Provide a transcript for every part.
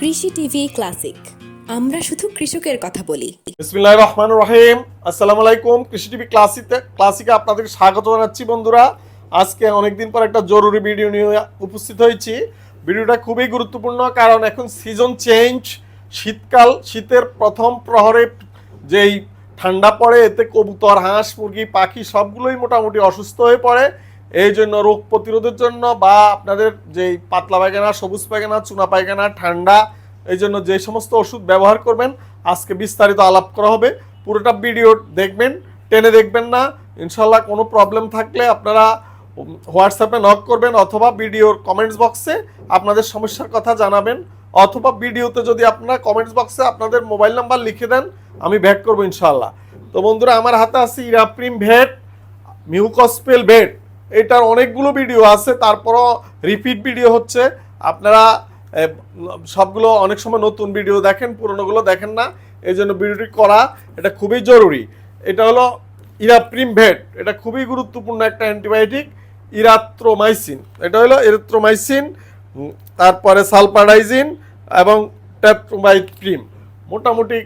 কৃষি TV classic. আমরা শুধু কৃষকের কথা বলি। বিসমিল্লাহ রহমান রহিম। আসসালামু আলাইকুম। কৃষি টিভি ক্লাসিতে ক্লাসিকে আপনাদের স্বাগত জানাচ্ছি বন্ধুরা। আজকে অনেকদিন পর একটা জরুরি ভিডিও নিয়ে উপস্থিত হয়েছি। ভিডিওটা খুবই গুরুত্বপূর্ণ কারণ এখন সিজন চেঞ্জ শীতকাল, শীতের প্রথম প্রহরে যেই ঠান্ডা পড়ে, এতে কবুতর, হাঁস, মুরগি, পাখি সবগুলোই মোটামুটি অসুস্থ হয়ে পড়ে। এই জন্য রোগ প্রতিরোধের জন্য বা আপনাদের যেই পাতলা পায়খানা, সবুজ পায়খানা, চুনা পায়খানা, ঠান্ডা, এই জন্য যে সমস্ত ওষুধ ব্যবহার করবেন, আজকে বিস্তারিত আলাপ করা হবে। পুরোটা ভিডিও দেখবেন, টেনে দেখবেন না। ইনশাল্লাহ কোনো প্রবলেম থাকলে আপনারা হোয়াটসঅ্যাপে নক করবেন অথবা ভিডিওর কমেন্টস বক্সে আপনাদের সমস্যার কথা জানাবেন, অথবা ভিডিওতে যদি আপনারা কমেন্টস বক্সে আপনাদের মোবাইল নাম্বার লিখে দেন, আমি ব্যাক করব ইনশাল্লাহ তো বন্ধুরা, আমার হাতে আছে ইরাপ্রিম ভেট, মিউকসপেল বেড এটার অনেকগুলো ভিডিও আছে, তারপরও রিপিট ভিডিও হচ্ছে। আপনারা সবগুলো অনেক সময় নতুন ভিডিও দেখেন, পুরনোগুলো দেখেন না, এই জন্য ভিডিওটি করা এটা খুবই জরুরি। এটা হলো ইরাপ্রিম ভেট, এটা খুবই গুরুত্বপূর্ণ একটা অ্যান্টিবায়োটিক, ইরাত্রোমাইসিন। এটা হলো ইরাত্রোমাইসিন তারপরে সালপাডাইজিন এবং ট্যাপ্রোমাইট ক্রিম মোটামুটি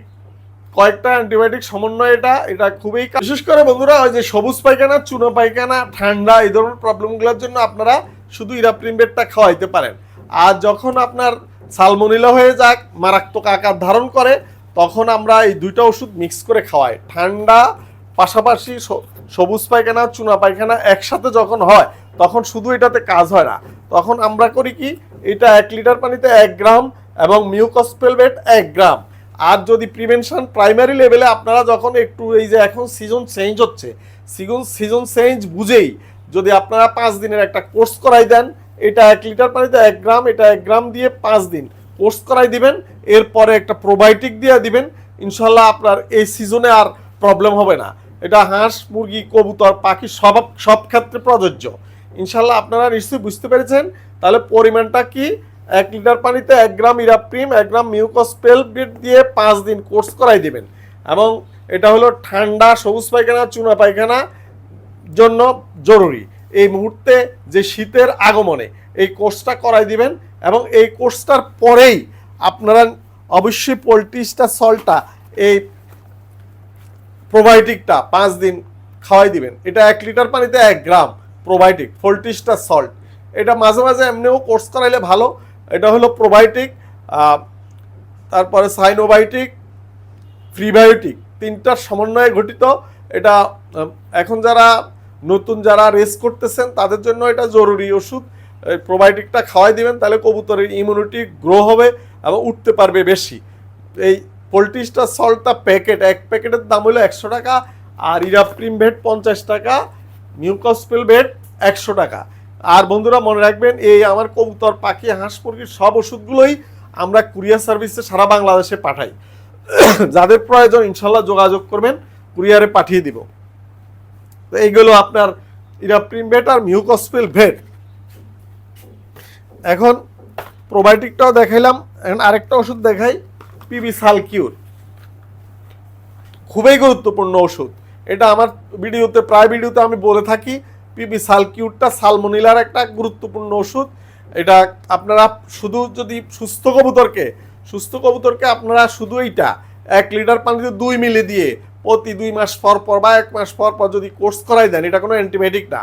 কয়েকটা অ্যান্টিবায়োটিক সমন্বয় এটা এটা খুবই বিশেষ করে বন্ধুরা, ওই যে সবুজ পায়খানা, চুনো পায়খানা, ঠান্ডা, এই ধরনের প্রবলেমগুলোর জন্য আপনারা শুধু ইরাপ্রিম বেডটা খাওয়াইতে পারেন। আর যখন আপনার সালমোনিলা হয়ে যাক, মারাত্মক আকার ধারণ করে, তখন আমরা এই দুইটা ওষুধ মিক্স করে খাওয়াই। ঠান্ডা, পাশাপাশি সবুজ পায়খানা, চুনা পায়খানা একসাথে যখন হয়, তখন শুধু এটাতে কাজ হয় না। তখন আমরা করি কি, এটা এক লিটার পানিতে এক গ্রাম এবং মিউকসপেলবেট এক গ্রাম। আর যদি প্রিভেনশন প্রাইমারি লেভেলে আপনারা যখন একটু এই যে এখন সিজন চেঞ্জ হচ্ছে সিজন সিজন চেঞ্জ বুঝেই যদি আপনারা পাঁচ দিনের একটা কোর্স করাই দেন, এটা এক লিটার পানিতে এক গ্রাম, এটা এক গ্রাম দিয়ে পাঁচ দিন কোর্স করাই দিবেন, এরপরে একটা প্রোবায়োটিক দিয়ে দিবেন, ইনশাল্লাহ আপনার এই সিজনে আর প্রবলেম হবে না। এটা হাঁস, মুরগি, কবুতর, পাখি সব সব ক্ষেত্রে প্রযোজ্য। ইনশাল্লাহ আপনারা নিশ্চয়ই বুঝতে পেরেছেন, তাহলে পরিমাণটা কি? এক লিটার পানিতে এক গ্রাম ইরাপ্রিম, এক গ্রাম মিউকসপেল বিট দিয়ে পাঁচ দিন কোর্স করাই দিবেন। এবং এটা হলো ঠান্ডা, সবুজ পায়খানা, চুনা পায়খানা জন্য জরুরি। এই মুহূর্তে যে শীতের আগমনে এই কোর্সটা করাই দিবেন এবং এই কোর্সটার পরেই আপনারা অবশ্যই পোলট্রিসটা সলটা এই প্রোবায়োটিকটা পাঁচ দিন খাওয়াই দিবেন। এটা এক লিটার পানিতে এক গ্রাম প্রোবায়োটিক ফোল্টিসটা সল্ট। এটা মাঝে মাঝে এমনিও কোর্স করাইলে ভালো। এটা হলো প্রোবায়োটিক তারপরে সাইনোবায়োটিক প্রিবায়োটিক তিনটার সমন্বয়ে গঠিত। এটা এখন যারা নতুন যারা রেস করতেছেন, তাদের জন্য এটা জরুরি ওষুধ। প্রোবায়োটিকটা খাওয়াই দিবেন, তাহলে কবুতরের ইমিউনিটি গ্রো হবে এবং উঠতে পারবে বেশি। এই পোলট্রিসটা সল্টটা প্যাকেট এক প্যাকেটের দাম হলো একশো টাকা, আর ইরাপ্রিম ভেট পঞ্চাশ টাকা মিউকসপেল ভেট একশো টাকা। আর বন্ধুরা মনে রাখবেন, এই আমার কবুতর, পাখি, হাঁস, মুরগির সব ওষুধগুলোই আমরা কুরিয়ার সার্ভিসে সারা বাংলাদেশে পাঠাই। যাদের প্রয়োজন, ইনশাল্লাহ যোগাযোগ করবেন, কুরিয়ারে পাঠিয়ে দিব। তো এইগুলো আপনার ইরাপ্রিম ভেট আর মিউকসপেল ভেট। এখন প্রোবায়োটিকটাও দেখাইলাম, এখন আরেকটা ওষুধ দেখাই, পিবি সালকিউর। খুবই গুরুত্বপূর্ণ ওষুধ। এটা আমার ভিডিওতে, প্রায় ভিডিওতে আমি বলে থাকি পিবি সালকিউটটা সালমোনিলার একটা গুরুত্বপূর্ণ ওষুধ। এটা আপনারা শুধু যদি সুস্থ কবুতরকে সুস্থ কবুতরকে আপনারা শুধু এইটা, এক লিটার পানিতে দুই মিলি দিয়ে প্রতি দুই মাস পর পর বা এক মাস পর পর যদি কোর্স করাই দেন, এটা কোনো অ্যান্টিবায়োটিক না।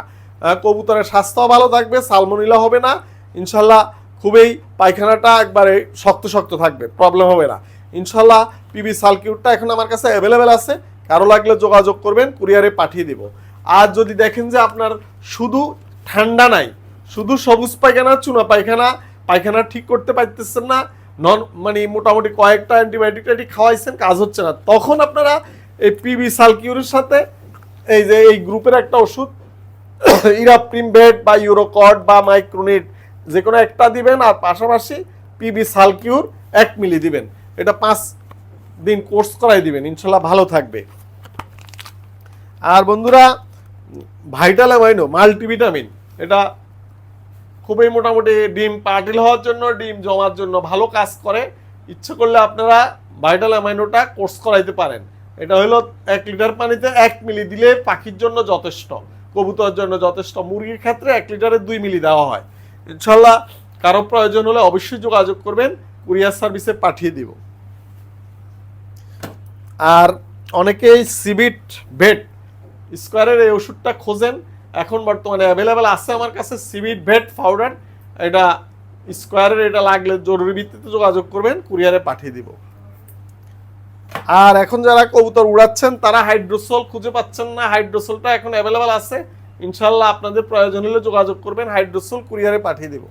কবুতরের স্বাস্থ্য ভালো থাকবে, সালমোনিলা হবে না। ইনশাল্লাহ খুবই পায়খানাটা একবারে শক্ত শক্ত থাকবে প্রবলেম হবে না। ইনশাল্লাহ পিবি সালকিউটটা এখন আমার কাছে অ্যাভেলেবেল আছে। কারও লাগলে যোগাযোগ করবেন কুরিয়ারে পাঠিয়ে দিব। আর যদি দেখেন যে আপনার শুধু ঠান্ডা নাই, শুধু সবুজ পায়খানা, চুনা পায়খানা পায়খানা ঠিক করতে পারতেছেন না, নন মানে মোটামুটি কয়েকটা অ্যান্টিবায়োটিক টাইটিক খাওয়াইছেন, কাজ হচ্ছে না। তখন আপনারা এই পিবি সালকিউরের সাথে এই যে এই গ্রুপের একটা ওষুধ, ইরাপ্রিম বেড বা ইউরোকড বা মাইক্রোনিট, যে কোনো একটা দিবেন আর পাশাপাশি পিবি সালকিউর এক মিলি দিবেন। এটা পাঁচ দিন কোর্স করাই দিবেন। ইনশাল্লাহ ভালো থাকবে। আর বন্ধুরা ভাইটাল অ্যামাইনো, মাল্টিভিটামিন। এটা খুবই মোটামুটি ডিম পাটিল হওয়ার জন্য, ডিম জমার জন্য ভালো কাজ করে। ইচ্ছে করলে আপনারা ভাইটাল অ্যামাইনোটা কোর্স করাইতে পারেন। এটা হলো এক লিটার পানিতে এক মিলি দিলে পাখির জন্য যথেষ্ট, কবুতরের জন্য যথেষ্ট, মুরগির ক্ষেত্রে এক লিটারে দুই মিলি দেওয়া হয়। ইনশাল্লাহ কারও প্রয়োজন হলে অবশ্যই যোগাযোগ করবেন, কুরিয়ার সার্ভিসে পাঠিয়ে দিব। আর অনেকেই সিবিট ভেট স্কোয়ারের এই ওষুধটা খোঁজেন। এখন বর্তমানে অ্যাভেলেবেল আছে আমার কাছে সিবিট ভেট পাউডার এটা স্কোয়ারের এটা লাগলে জরুরি ভিত্তিতে যোগাযোগ করবেন, কুরিয়ারে পাঠিয়ে দিব। আর এখন যারা কবুতর উড়াচ্ছেন, তারা হাইড্রোসোল খুঁজে পাচ্ছেন না। হাইড্রোসোলটা এখন অ্যাভেলেবেল আছে। ইনশাল্লাহ আপনাদের প্রয়োজন হলে যোগাযোগ করবেন, হাইড্রোসোল কুরিয়ারে পাঠিয়ে দিব।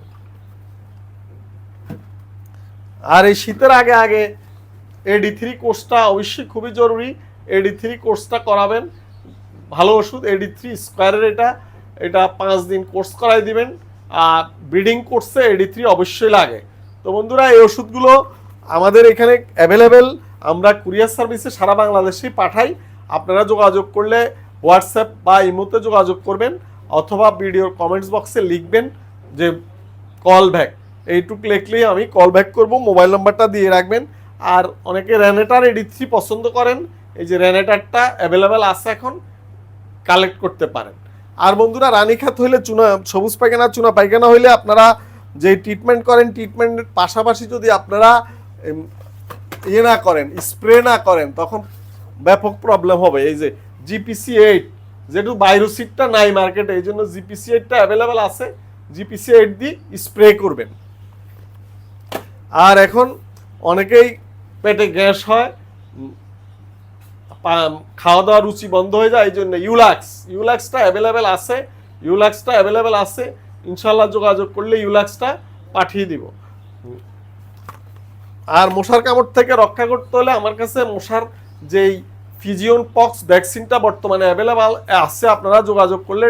আর এই শীতের আগে আগে এডি থ্রি কোর্সটা অবশ্যই খুবই জরুরি। এডি থ্রি কোর্সটা করাবেন। ভালো ওষুধ এডি থ্রি স্কোয়ারের এটা এটা পাঁচ দিন কোর্স করাই দিবেন। আর ব্রিডিং কোর্সে এডি থ্রি অবশ্যই লাগে। তো বন্ধুরা, এই ওষুধগুলো আমাদের এখানে অ্যাভেলেবেল আমরা কুরিয়ার সার্ভিসে সারা বাংলাদেশেই পাঠাই। আপনারা যোগাযোগ করলে হোয়াটসঅ্যাপ বা ইমোতে যোগাযোগ করবেন অথবা ভিডিওর কমেন্টস বক্সে লিখবেন যে কল ব্যাক এইটুক লিখলেই আমি কল ব্যাক করব মোবাইল নাম্বারটা দিয়ে রাখবেন। আর অনেকে রেনেটার এডি থ্রি পছন্দ করেন। এই যে রেনেটারটা অ্যাভেলেবেল আছে এখন। কালেক্ট করতে পারেন। আর বন্ধুরা, রানীখাত হইলে চুনা, সবুজ পায়খানা, চুনা পায়খানা হইলে আপনারা যে ট্রিটমেন্ট করেন ট্রিটমেন্টের পাশাপাশি যদি আপনারা ইয়ে না করেন স্প্রে না করেন, তখন ব্যাপক প্রবলেম হবে। এই যে জিপিসি এইট যেহেতু বায়োসিটটা নাই মার্কেটে এই জন্য জিপিসি এইটটা অ্যাভেলেবেল আছে। জিপিসি এইট দিয়ে স্প্রে করবেন। আর এখন অনেকেই পেটে গ্যাস হয় খাওয়া দাওয়া রুচি বন্ধ হয়ে যায় এই জন্য ইউলাক্স ইউলাক্সটা অ্যাভেলেবেল আছে ইউলাক্সটা অ্যাভেলেবেল আছে। ইনশাল্লাহ যোগাযোগ করলে ইউলাক্সটা পাঠিয়ে দিব। আর মশার কামড় থেকে রক্ষা করতে হলে আমার কাছে মশার যেই ফিজিওন পক্স ভ্যাকসিনটা বর্তমানে অ্যাভেলেবল আছে, আপনারা যোগাযোগ করলে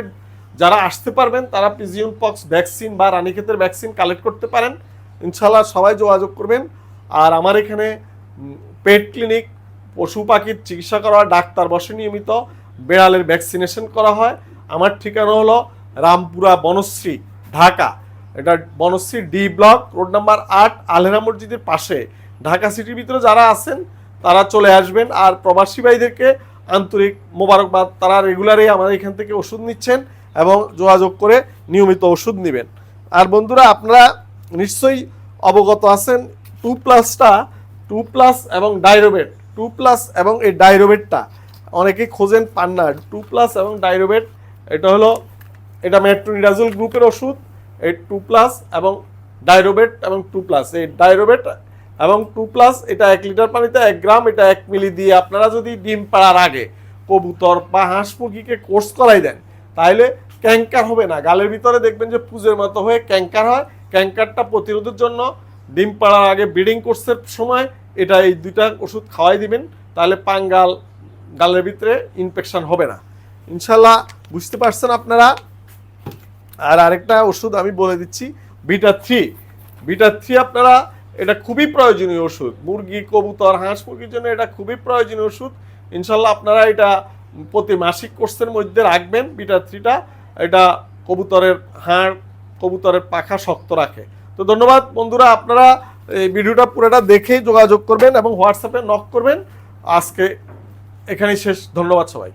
যারা আসতে পারবেন, তারা পিজিওন পক্স ভ্যাকসিন বা রানীক্ষেতের ভ্যাকসিন কালেক্ট করতে পারেন। ইনশাল্লাহ সবাই যোগাযোগ করবেন। আর আমার এখানে পেট ক্লিনিক পশু পাখির চিকিৎসা করা হয় ডাক্তার বসে নিয়মিত বেড়ালের ভ্যাকসিনেশন করা হয়। আমার ঠিকানা হলো রামপুরা বনশ্রী, ঢাকা। এটা Banasree D block road number আট, আলহেরা মসজিদের পাশে। ঢাকা সিটির ভিতরে যারা আছেন, তারা চলে আসবেন। আর প্রবাসী ভাইদেরকে আন্তরিক মোবারকবাদ। তারা রেগুলারই আমাদের এখান থেকে ওষুধ নিচ্ছেন এবং যোগাযোগ করে নিয়মিত ওষুধ নেবেন। আর বন্ধুরা, আপনারা নিশ্চয়ই অবগত আছেন টু প্লাসটা টু প্লাস এবং ডাইরোবেট টু প্লাস এবং এই ডাইরোবেটটা অনেকেই খোঁজেন পান না টু প্লাস এবং ডাইরোবেট, এটা হলো, এটা মেট্রোনিডাজল গ্রুপের ওষুধ, এই টু প্লাস এবং ডাইরোবেট এবং টু প্লাস এই ডাইরোবেট এবং টু প্লাস এটা এক লিটার পানিতে এক গ্রাম, এটা এক মিলি দিয়ে আপনারা যদি ডিম পাড়ার আগে কবুতর বা হাঁস মুরগিকে কোর্স করাই দেন তাহলে ক্যাঙ্কার হবে না। গালের ভিতরে দেখবেন যে পুজোর মতো হয়ে ক্যাঙ্কার হয়। ক্যাঙ্কারটা প্রতিরোধের জন্য ডিম পাড়ার আগে ব্রিডিং কোর্সের সময় এটা এই দুইটা ওষুধ খাওয়াই দিবেন, তাহলে পাঙ্গাল গালের ভিতরে ইনফেকশন হবে না। ইনশাল্লাহ বুঝতে পারছেন আপনারা? আর আরেকটা ওষুধ আমি বলে দিচ্ছি বিটা থ্রি বিটা থ্রি আপনারা, এটা খুবই প্রয়োজনীয় ওষুধ। মুরগি, কবুতর, হাঁস মুরগির জন্য এটা খুবই প্রয়োজনীয় ওষুধ। ইনশাল্লাহ আপনারা এটা প্রতি মাসিক কোর্সের মধ্যে রাখবেন বিটা থ্রিটা এটা কবুতরের হাড়, কবুতরের পাখা শক্ত রাখে। তো ধন্যবাদ বন্ধুরা, আপনারা এই ভিডিওটা পুরোটা দেখেই যোগাযোগ করবেন এবং হোয়াটসঅ্যাপে নক করবেন। আজকে এখানেই শেষ। ধন্যবাদ সবাই